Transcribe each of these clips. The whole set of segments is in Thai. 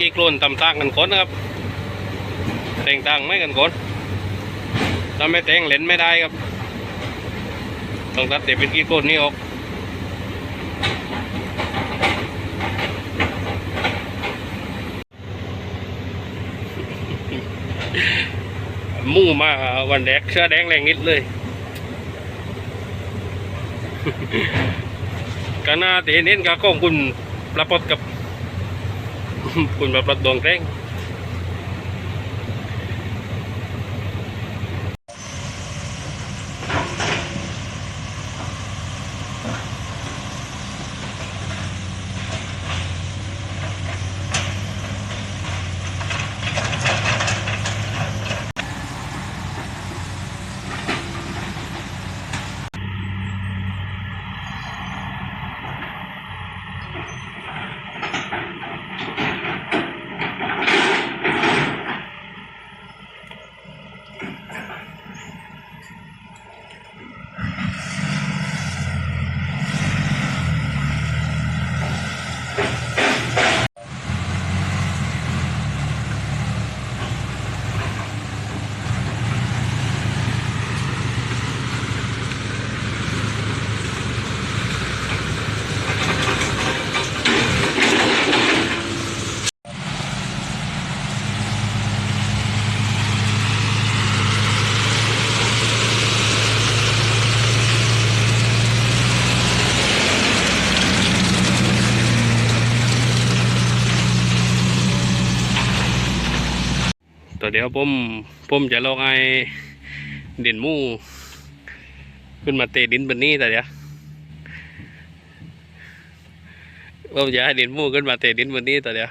กี่โคลนตำต่างกันคนนะครับแต่งต่างไม่กันคนถ้าไม่แต่งเล่นไม่ได้ครับต้องตัดเด็เป็นกี่โคลนนี้ออกมู่มาวันแรกเสื้อแดงแรงนิดเลยกานาเตเน้นกาก้องคุณประปดกับ คุณป ตัวเดี๋ยวผมผมจะลองไอ้เด่นมูขึ้นมาเตะดินบนนี้แต่เดี๋ยวผมจะให้เด่นมูขึ้นมาเตะดินบนนี้แต่เดี๋ยว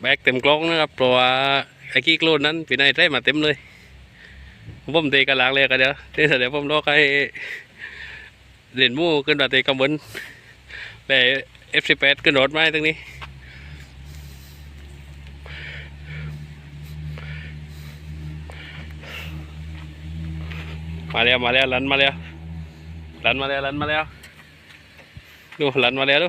แบกเต็มกล้องนะครับเพราะว่าไอ้กี้โคลนนั้นปีนายได้มาเต็มเลยผมเตะกันหลังเลยกันเดี๋ยวเตะแต่เดี๋ยวผมลอกให้เด่นมูขึ้นมาเตะกำบนแต่ F18 ขึ้นรถไม้ตรงนี้ มาแล้วมาแล้วลันมาแล้วลันมาแล้วลันมาแล้วดูลันมาแล้วดู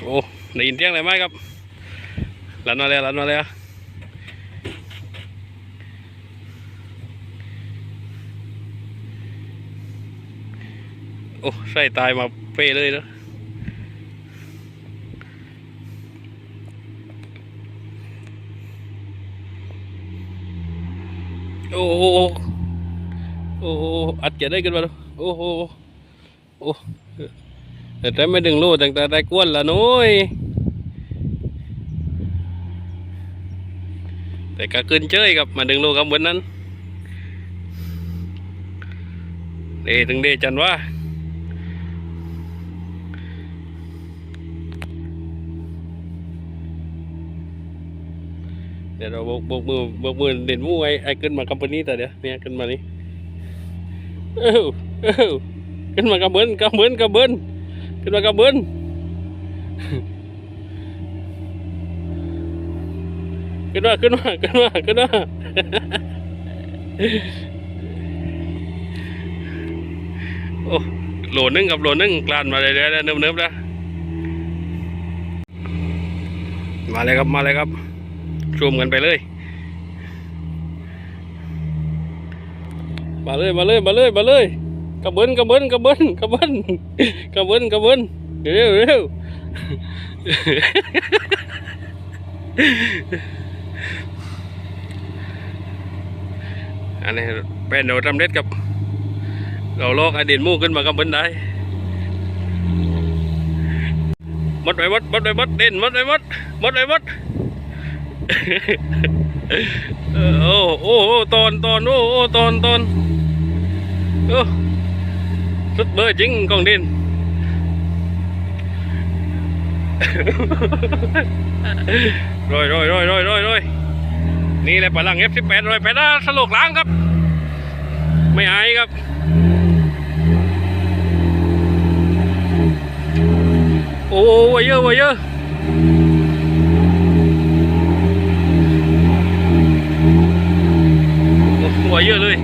โอ้ได้ยินเสียงอะไรไหมครับลันมาแล้วลันมาแล้วโอ้ใส่ตายมาเป้เลยเนาะ โอ้โหโอ้โหอัดเกียได้กันมาโอ้โหโอ้แต่แต่ไม่ดึงลูกแต่แต่ได้กวนละน้อยแต่ก็ขึ้นเชยกับมาดึงโล่กกับเหมือนนั้นเดถึงเดจันว่าเดี๋ยวเราบกบกมือบกมือเด่นมูไอ้ไอ้ขึ้นมาคัมปานีแต่เดี๋ยวเนี่ยขึ้นมานี่เอ้าเอ้าขึ้นมากระเบินกระเบินกระเบินขึ้นมากระเบินขึ้นมาขึ้นมาขึ้นมาขึ้นมาโอ้โหลนึงกับโหลนึงกลานมาเลยๆเนิบเนิบๆนะมาเลยครับมาเลยครับ ซูมกันไปเลย มาเลยมาเลยมาเลยมาเลยกระเบินกระเบินกระเบินกระเบินกระเบินกระเบินเร็วเร็วอันนี้เป็นโดทำเร็จกับ เราลอกไอเดียนมู่ขึ้นมากระเบินได้หมดไปหมดหมดไปหมดเด่นหมดไปหมดหมดไปหมด โอ้โอ้ตอนตอนโอ้โอ้ตอนตอนโอ้สุดเบอร์จริงกองดินรอยรอยรอยรอยรอยรอยนี่แหละพลัง F18 รอยไปด้าสโลกล้างครับ ไม่อายครับโอ้วเยอะวเยอะ หัวเยอะเลย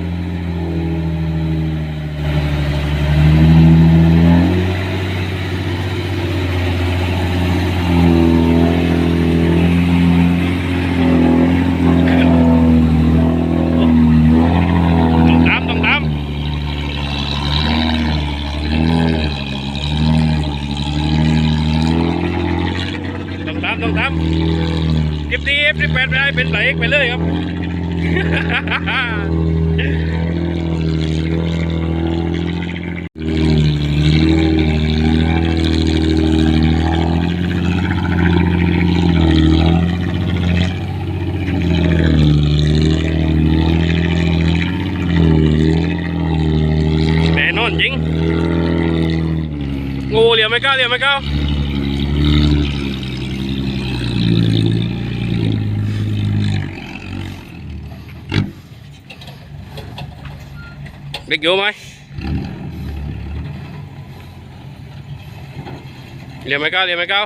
ฟสิบแปดไป ได้เป็นไหลไปเลยครับแน่นอนจริงงูเหลี่ยมไม่กล้าเหลี่ยมไม่กล้า เด็กอยู่ไหมเหลี่ยมไม่กล้าเหลี่ยมไม่กล้า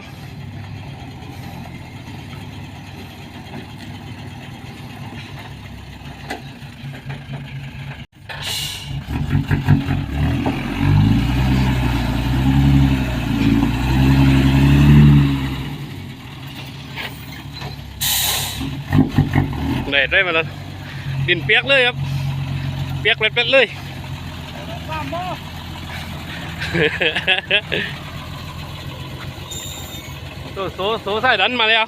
แดดได้มาแล้วดินเปียกเลยครับ เปียกเป็ดๆเลยบ้าหม้อ โซโซโซใส่ดันมาแล้ว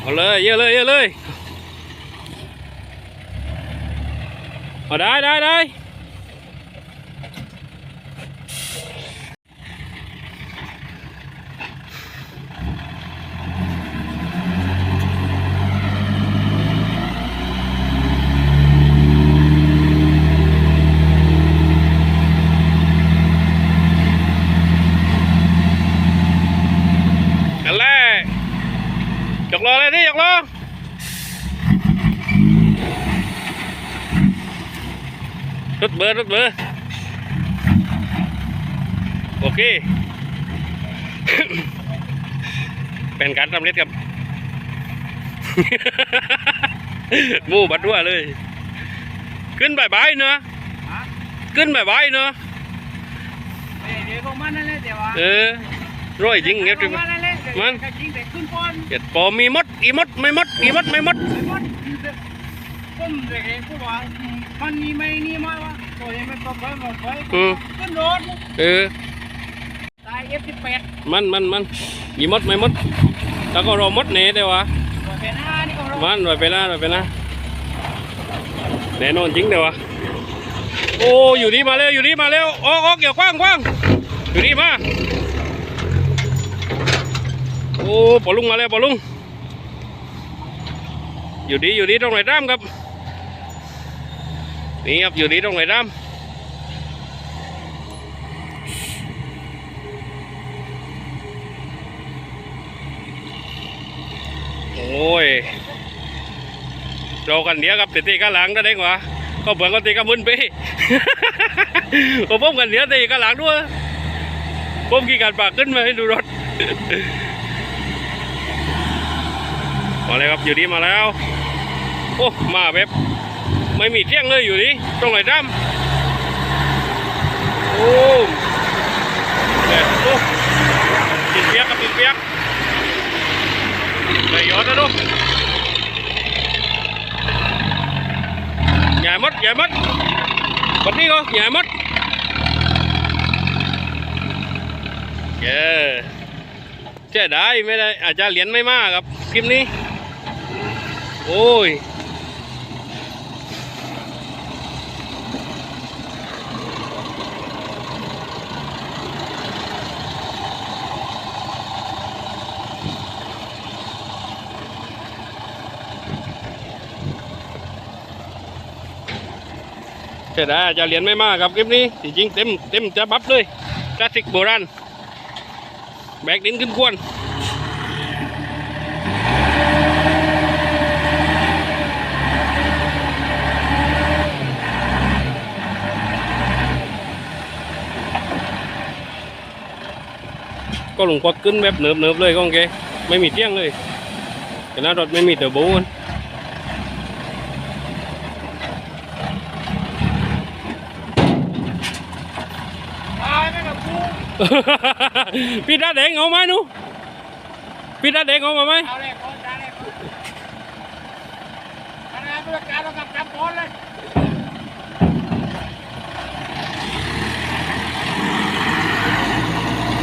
เอาเลยเยอะเลยเยอะเลยเอาได้ได้ได้กันแรก ยกล้อเลยนี่ยกล้อรถเบอร์รถเบอร์โอเค เป็นการสำเร็จครับหมูบัดว่าเลย ขึ้นบายบายเนอะฮะขึ้นบายบายเนอะเดี๋ยวของมันนั่นแหละเดี๋ยวว่าเออร้อยจริงเงี้ยขจิอง มันนั่นแหละเดี๋ยวมันก็จริงแต่ขึ้นก่อนเจ็ดปอมีมดอีมดไม่มดอีมดไม่มดไม่มัดมันนี่ไม่นี่มาวะตัวนี้มันก็ไปหมดไปอืมขึ้นรถเออตายเอฟสิบแปดมันมันมันอีมดไม่มดแล้วก็รอมดเนได้วะตันห้านี่ก็รถมันรอยไปนะรอยไปนะแน่นอนจริงเดี๋ยววะโอ้อยู่นี่มาเร็วอยู่นี่มาเร็วออกออกเกี่ยวกว้างกว้างอยู่นี่มา อ้ปอลุงมาแล้วปอลุง อยู่ดีอยู่ดีตรงไหนร่ามครับนี่ครับอยู่ดีตรงไหนร่ามโอ้ยเรากันเดียวกับตีกันหลังได้กว่าก็เบื่อกันตีกันมุนไปผมกันเดียวตีกันหลังด้วยผมกี่การปากขึ้นมาให้ดูรถ มาแล้วครับอยู่ดีมาแล้ว โอ้ มาแบบไม่มีเที่ยงเลยอยู่นี่ตรงไหนจ้ำโอ้เด็ดโอ้ติดเปียกกับติดเปียกเลยยอดนะดูใหญ่หมดใหญ่หมดวันนี้ก็ใหญ่หมดเย้เจ๊ได้ไม่ได้อาจจะเหรียญไม่มากครับคลิปนี้ โอ้ยเสียดายอาจจะเหรียญไม่มากครับคลิปนี้จริงๆเต็มเต็มจะบับเลยคลาสสิกโบราณแบกดินขึ้นควน ก็หลงควักขึ้นแบบเนิบเนิบๆเลยก็โอเคไม่มีเที่ยงเลยแต่หน้ารถไม่มีเตอร์โบกันตายไปกับกูพี่ตาแดงเอาไหมนูพี่ตาแดงเอามาไหมเอาเลยก่อนเอาเลยก่อนคณะผู้จัดการเรากลับกลับก่อนเลย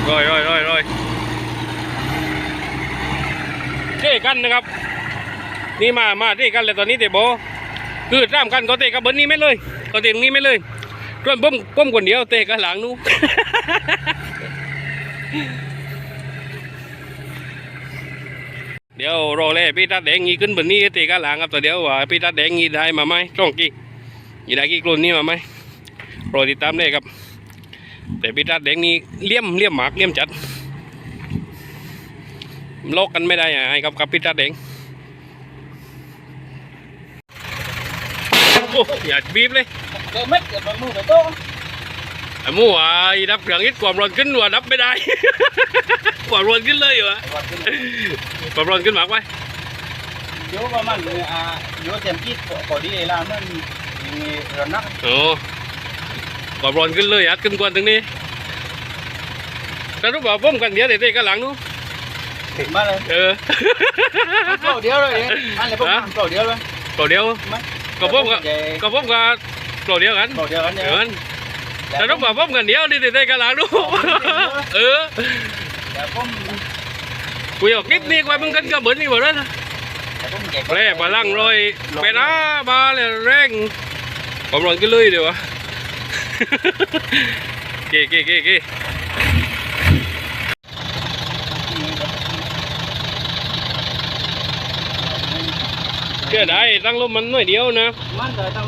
rồi rồi rồi rồi เจ๊กันนะครับนี่มามาเตะกันเลยตอนนี้เตะบคือตามกันก็เตะกับเบิร์นนี้ไม่เลยก็เตะตรงนี้ไม่เลยส่วนผมผมคนเดียวเตะกันหลังนู้เดี๋ยวรอแล่พี่ตาแดงงี้ขึ้นบนนี้เตะกันหลังครับแต่เดี๋ยวว่าพี่ตาแดงงี้ได้มาไหมจ้องกี่ยี่ได้กี่กลุ่นนี้มาไหมรอติดตามได้ครับ แต่พี่ตาแดงนี่เลี่ยมเลี่ยมหมากเลี่ยมจัดโลกกันไม่ได้อะให้กับกับพี่ตาแดงโอ้อย่าบีบเลยเกิดเม็ดเกิดบางมือไปโต้ไอ้หมู่อะไอ้ดับเครื่องยึดความร้อนขึ้นว่าดับไม่ได้ ความร้อนขึ้นเลยเหรอความร้อนขึ้นมากไปเดี๋ยวประมาณอ่าเดี๋ยวเต็มที่พอดีเวลามันมีระนักโอ้ ความร้อนขึ้นเลยอัดขึ้นกวนถึงนี้ถ้ารู้ว่าผมกันเดี๋ยวเตะๆกันหลังนู้นถึงมาเลยเออเปล่าเดียวเลยอันนี้พวกเปล่าเดียวเลยก็เดียวก็ผมก็ก็ผมก็ก็เดียวกันเปล่าเดียวกันเนี่ยเงินแต่รู้ว่าผมกันเดียวนี่เตะๆกันหลังนู้นเออแต่ผมกูอยากคลิปนี้กว่ามึงกันก็เหมือนนี่หมดแล้วนะแต่ผมแก่แร่พลังลอยไปนะมาเลยแรงความร้อนขึ้นเลยเดี๋ยววะ เก๋เก๋เก๋เก๋เชื่อได้ตั้งลมมันหน่อยเดียวนะมันแต่ตั้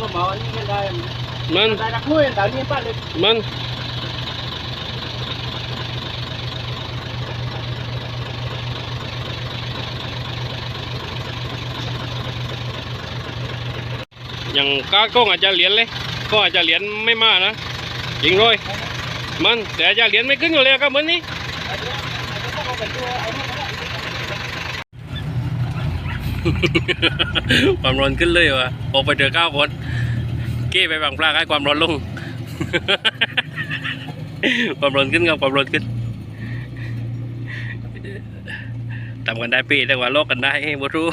ก็อาจจะเหรียญเลยก็อาจจะเหรียญไม่มากนะจริงเลยมันแต่อาจจะเหรียญไม่ขึ้นอยู่เลยครับเหมือนนี้ความร้อนขึ้นเลยวะออกไปเจอก้าวคนเก้ไปบางปลาให้ความร้อนลง ความร้อนขึ้นครับความร้อนขึ้นทำกันได้ปีแต่ว่าโลกกันได้บ่รู้